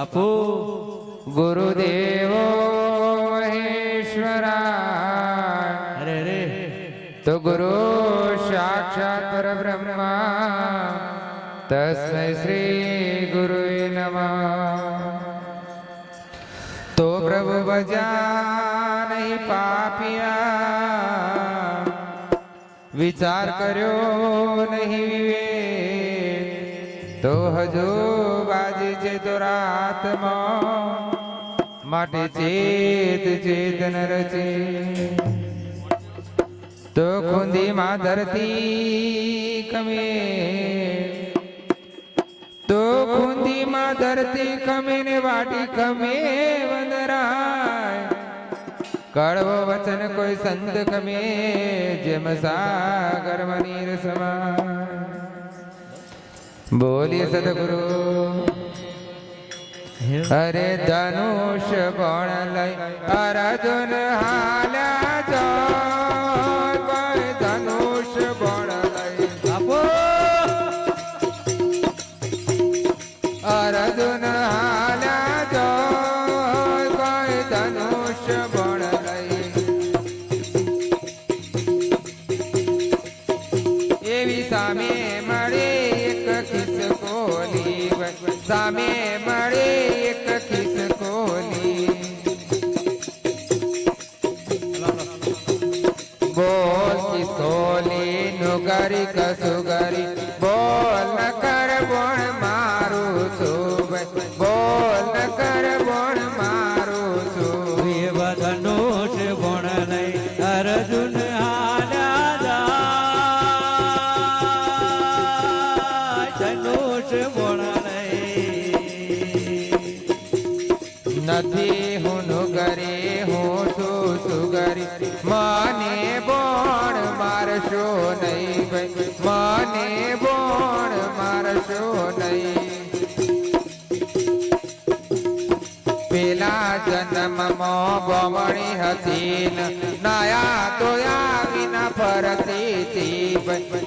બાપુ ગુરુદેવો મહેશ્વરા. અરે રે તો ગુરુ સાક્ષાત પરબ્રહ્મા. તસ્મૈ શ્રી ગુરુ નમઃ. તો પ્રભુ ભજા નહીં પાપિયા. વિચાર કર્યો નહીં વિવેક. તો હજુ બાજી છે તો રાતમાં માટે ચેત ચેતન રચે. તો ખુંદીમાં ધરતી કમે તો ખુંદીમાં ધરતી કમે ને વાટી કમે વંદરાય. કડવો વચન કોઈ સંત કમે જેમ સાગર મનીર સમાય. બોલીએ સદગુરુ. અરે ધનુષ બણ લઈ અર્જુન હાલ્યા જો. ધનુષ બણ લઈ. બાપુ. અર્જુન હાલ્યા જો. ધનુષ બણ લઈ. એવી સામે સામે મળે એક ખિસકોલી બોલ કિસોલી નું ગરી કસું ગરી બોલ કર બોણ મારું છું. બોલ કર બોણ મારું છું ધનુષ બોણ નહીં અર્જુન સુગરી. મને બોણ મારશો નહીં ભાઈ. મને બોણ મારશો નહીં. પેલા જન્મમાં બમણી હતી નાયા તોયા આવીના ફરતી હતી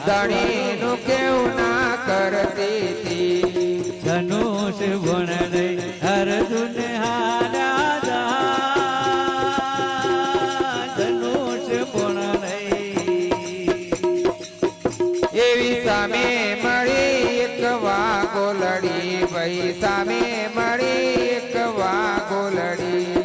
ધણીનું કેવું ના કરતી હતી. ધનુષ ગુણ લઈ અર્જુન ભાઈ સામે મળી એક વાગોલડી.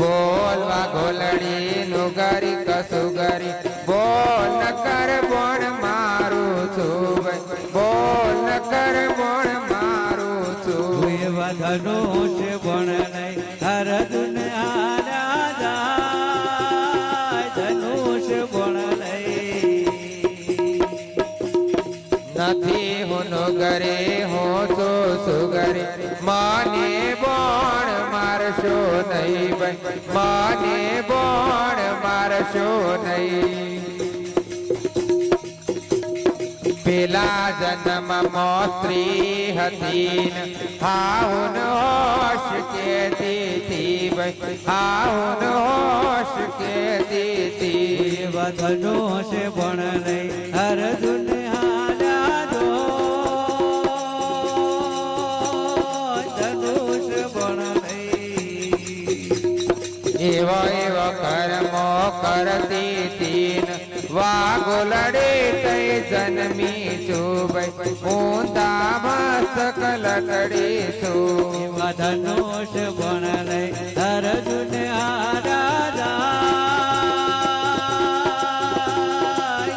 બોલ વાગોલડી નું ગરી કસું ગરી બોલ ન કર, બોણ મારું છું બોલ ન કર, બોણ મારું છું. એવા ધનુષ ગુણ લઈ નહીં. હાલ્યા જાય નથી હું ગરે હું તો સુગરે. માને બોણ મારશો નહીં. ભાઈ માને બોણ મારશો નહીં. પેલા જન્મ સ્ત્રી હતી હાઉન હોશ કેતી હતી ભાઈ. હાઉન હોશ કેતી હતી. એવા ધનુષ ગુણ લઈ અર્જુન જન્મી હું તામસ કલકડી છું. એવા ધનુષ ગુણ લઈ અર્જુન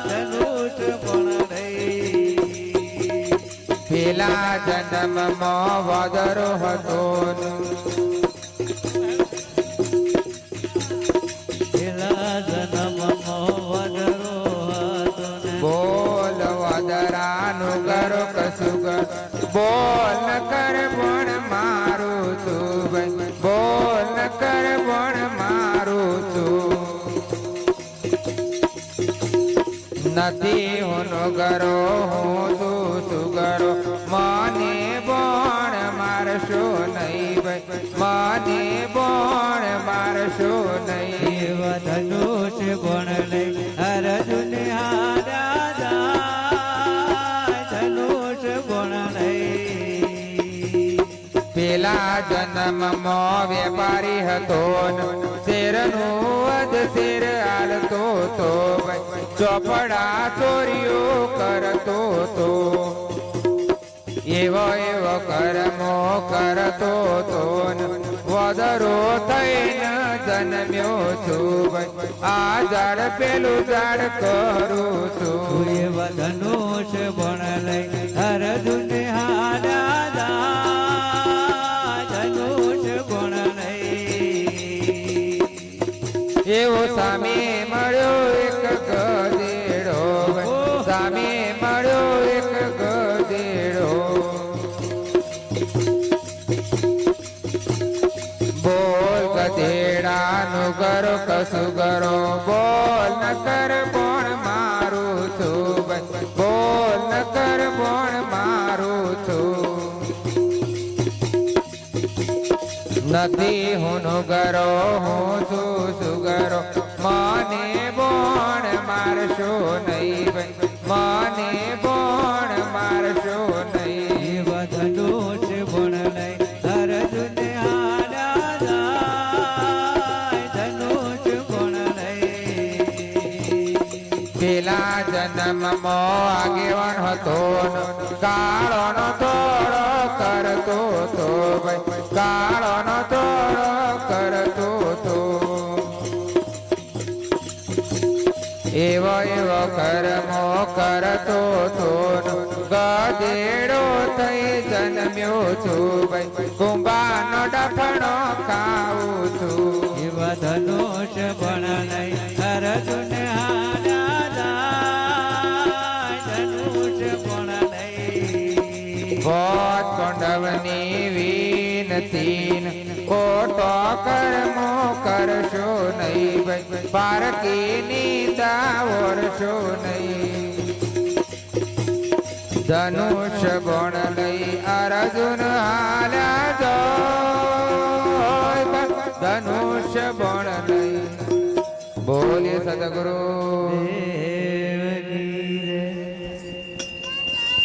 ધનુષ ગુણ લઈ પેલા જન્મમાં વદરો હતો નથી હું ગરો હું તું સુગરો. મને બોણ મારશો નહીં ભાઈ. મને બોણ મારશો નહીં. ધનુષ બોણ હર દુનિયા ધનુષ બોણ લઈ. પેલા જન્મમાં વેપારી હતો શેરનું વધ શેર આલતો તો ચોપડા ચોરીઓ કરતો તો. એવો એવો કર્મો કરતો તો વધરો થઈને જન્મ્યો છું આ ઝાડ પેલું ઝાડ કરું છું. તું એવા ધનુષ બણ લઈ અર્જુન ધનુષ ભણ લઈ. એવો સામે મળ્યો બોલ ગધેડાનું કરો કશું કરો બોલ ન કર બોણ મારું છું બોલ ન કર બોણ મારું છું? નથી હું ગરો હું છું સુગરો. મને બોણ મારશો નહીં. મને જન્મમાં આગેવાન હતો કાળોનો તોડો કરતો તો ભાઈ. કાળોનો તોડો કરતો તો એવો એવો કર્મો કરતો તો ન, ગધેડો થઈ જન્મ્યો છું ભાઈ. કુંભાનો ડફણો ખાઉં છું. એવા ધનુષ પાંડવની વિનતી ખોટો કર્મો કરશો નહીં ભાઈ. પારકી નિંદા ઓરશો નહીં. ધનુષ ગણ લઈ અર્જુન